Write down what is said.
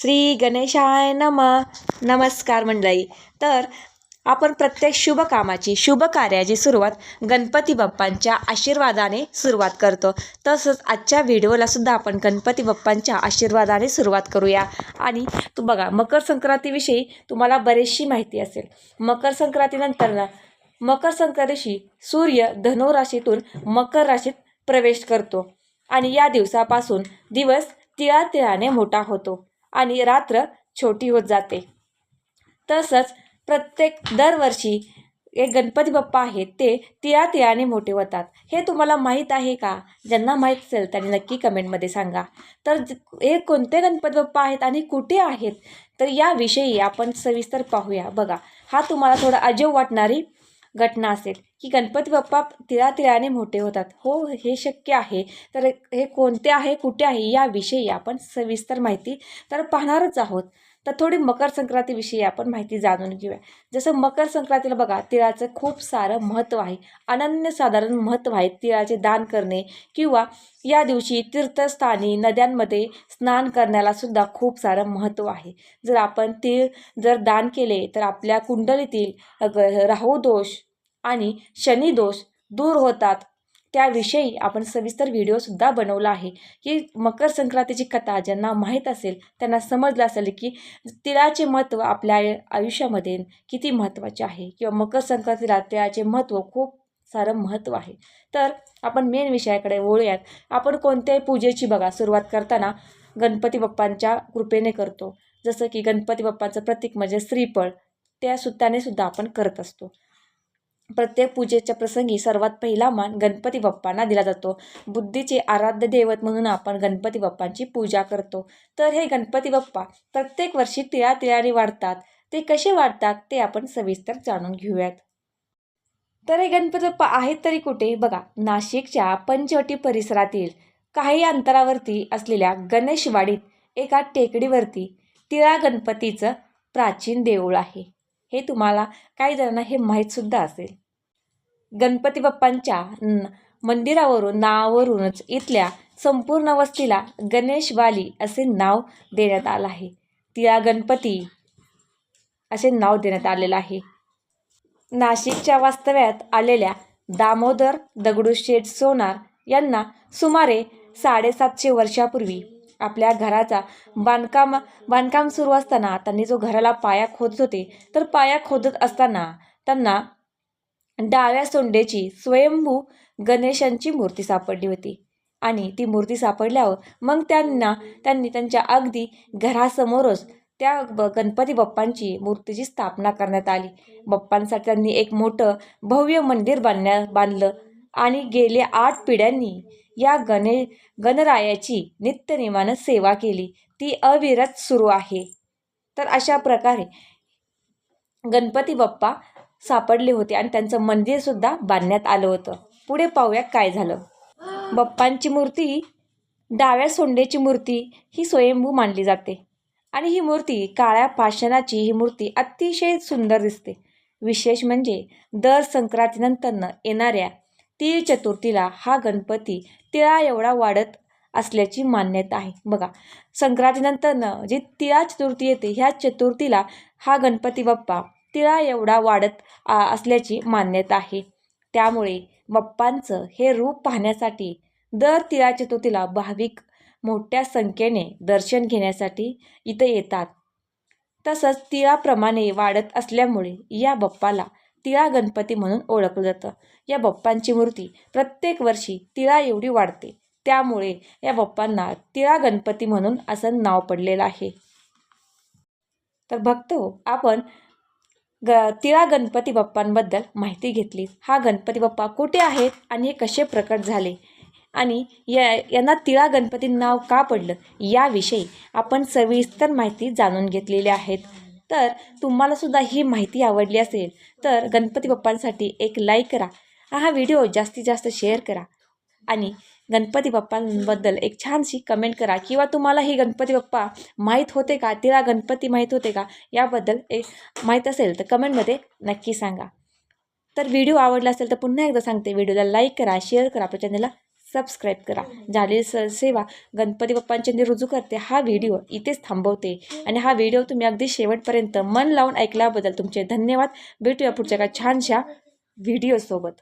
श्री गणेशाय नम. नमस्कार मंडळी. तर आपण प्रत्येक शुभ कामाची शुभ कार्याची सुरुवात गणपती बाप्पांच्या आशीर्वादाने सुरुवात करतो. तसंच आजच्या व्हिडिओला सुद्धा आपण गणपती बाप्पांच्या आशीर्वादाने सुरुवात करूया. आणि तू बघा मकर संक्रांतीविषयी तुम्हाला बरीचशी माहिती असेल. मकर संक्रांतीनंतर ना मकर संक्रांतीशी सूर्य धनुराशीतून मकर राशीत प्रवेश करतो. आणि या दिवसापासून दिवस तिळा तिळाने मोठा होतो. आणि रात्र छोटी होत जाते. तसंच प्रत्येक दरवर्षी एक गणपती बाप्पा आहेत ते तिळा तिळाने मोठे होतात. हे तुम्हाला माहीत आहे का? ज्यांना माहीत असेल त्यांनी नक्की कमेंटमध्ये सांगा. तर हे कोणते गणपती बाप्पा आहेत आणि कुठे आहेत? तर याविषयी आपण सविस्तर पाहूया. बघा हा तुम्हाला थोडा अजीव वाटणारी घटना असेल. की गणपती बाप्पा तिरा तिराने मोठे होतात. हो हे शक्य आहे. तर हे कोणते आहे कुठे आहे याविषयी आपण सविस्तर माहिती तर पाहणारच आहोत. तर थोडी मकर संक्रांतीविषयी आपण माहिती जाणून घेऊया. जसं मकर संक्रांतीला बघा तिळाचं खूप सारं महत्त्व आहे. अनन्यसाधारण महत्त्व आहे तिळाचे दान करणे किंवा या दिवशी तीर्थस्थानी नद्यांमध्ये स्नान करण्याला सुद्धा खूप सारं महत्त्व आहे. जर आपण तीळ जर दान केले तर आपल्या कुंडलीतील राहू दोष आणि शनिदोष दूर होतात. त्याविषयी आपण सविस्तर व्हिडिओसुद्धा बनवला आहे. की मकर संक्रांतीची कथा ज्यांना माहीत असेल त्यांना समजलं असेल की तिळाचे महत्त्व आपल्या आयु- आयुष्यामध्ये किती महत्त्वाचे आहे किंवा मकर संक्रांतीला तिळाचे महत्त्व खूप सारं महत्त्व आहे. तर आपण मेन विषयाकडे वळूयात. आपण कोणत्याही पूजेची बघा सुरुवात करताना गणपती बाप्पांच्या कृपेने करतो. जसं की गणपती बाप्पांचं प्रतीक म्हणजे श्रीफळ त्या सुद्धाने सुद्धा आपण करत असतो. प्रत्येक पूजेच्या प्रसंगी सर्वात पहिला मान गणपती बाप्पांना दिला जातो. बुद्धीचे आराध्य दैवत म्हणून आपण गणपती बाप्पांची पूजा करतो. तर हे गणपती बाप्पा प्रत्येक वर्षी तिळा तिळाने वाढतात. ते कसे वाढतात ते आपण सविस्तर जाणून घेऊयात. तर हे गणपती बाप्पा आहेत तरी कुठे? बघा नाशिकच्या पंचवटी परिसरातील काही अंतरावरती असलेल्या गणेशवाडीत एका टेकडीवरती तिळा गणपतीचं प्राचीन देऊळ आहे. हे तुम्हाला काही जणांना हे माहीतसुद्धा असेल. गणपती बाप्पांच्या न- मंदिरावरून नावावरूनच इथल्या संपूर्ण वस्तीला गणेशवाली असे नाव देण्यात आलं आहे. तिळा गणपती असे नाव देण्यात आलेलं आहे. नाशिकच्या वास्तव्यात आलेल्या दामोदर दगडूशेठ सोनार यांना सुमारे साडेसातशे वर्षापूर्वी आपल्या घराचा बांधकाम बांधकाम सुरू असताना त्यांनी जो घराला पाया खोदत होते तर पाया खोदत असताना त्यांना डाव्या सोंडेची स्वयंभू गणेशांची मूर्ती सापडली होती. आणि ती मूर्ती सापडल्यावर मग त्यांना त्यांनी त्यांच्या अगदी घरासमोरच त्या ब- गणपती बाप्पांची मूर्तीची स्थापना करण्यात आली. बाप्पांसाठी त्यांनी एक मोठं भव्य मंदिर बांधण्या बांधलं आणि गेल्या आठ पिढ्यांनी या गणे गणरायाची नित्यनेमानं सेवा केली. ती अविरत सुरू आहे. तर अशा प्रकारे गणपती बाप्पा सापडले होते आणि त्यांचं मंदिरसुद्धा बांधण्यात आलं होतं. पुढे पाहूया काय झालं. बाप्पांची मूर्ती डाव्या सोंडेची मूर्ती ही स्वयंभू मानली जाते. आणि ही मूर्ती काळ्या पाषाणाची ही मूर्ती अतिशय सुंदर दिसते. विशेष म्हणजे दर संक्रांतीनंतरनं येणाऱ्या तीळ चतुर्थीला हा गणपती तिळा एवढा वाढत असल्याची मान्यता आहे. बघा संक्रांतीनंतरनं जी तिळा चतुर्थी येते ह्या चतुर्थीला हा गणपती बाप्पा तिळा एवढा वाढत असल्याची मान्यता आहे. त्यामुळे बाप्पांचं हे रूप पाहण्यासाठी दर तिळा चतुर्थीला भाविक मोठ्या संख्येने दर्शन घेण्यासाठी इथं येतात. तसंच तिळाप्रमाणे वाढत असल्यामुळे या बाप्पाला तिळा गणपती म्हणून ओळखलं जातं. या बाप्पांची मूर्ती प्रत्येक वर्षी तिळा एवढी वाढते. त्यामुळे या बाप्पांना तिळा गणपती म्हणून असं नाव पडलेलं आहे. तर बघतो आपण ग तिळा गणपती बाप्पांबद्दल माहिती घेतली. हा गणपती बाप्पा कुठे आहेत आणि हे कसे प्रकट झाले? आणि या यांना तिळा गणपती नाव का पडलं? याविषयी आपण सविस्तर माहिती जाणून घेतलेली आहेत. तर तुम्हालासुद्धा ही माहिती आवडली असेल तर गणपती बाप्पांसाठी एक लाईक करा. हा व्हिडिओ जास्तीत जास्त शेअर करा. आणि गणपती बाप्पांबद्दल एक छानशी कमेंट करा. किंवा तुम्हाला हे गणपती बाप्पा माहीत होते का? तिला गणपती माहीत होते का? याबद्दल एक माहीत असेल तर कमेंटमध्ये नक्की सांगा. तर व्हिडिओ आवडला असेल तर पुन्हा एकदा सांगते व्हिडिओला लाईक करा शेअर करा आपल्या चॅनलला सबस्क्राईब करा. झालेली स सेवा गणपती बाप्पांच्या रुजू करते हा व्हिडिओ इथेच थांबवते. आणि हा व्हिडिओ तुम्ही अगदी शेवटपर्यंत मन लावून ऐकल्याबद्दल तुमचे धन्यवाद. भेटूया पुढच्या एका छानशा व्हिडिओसोबत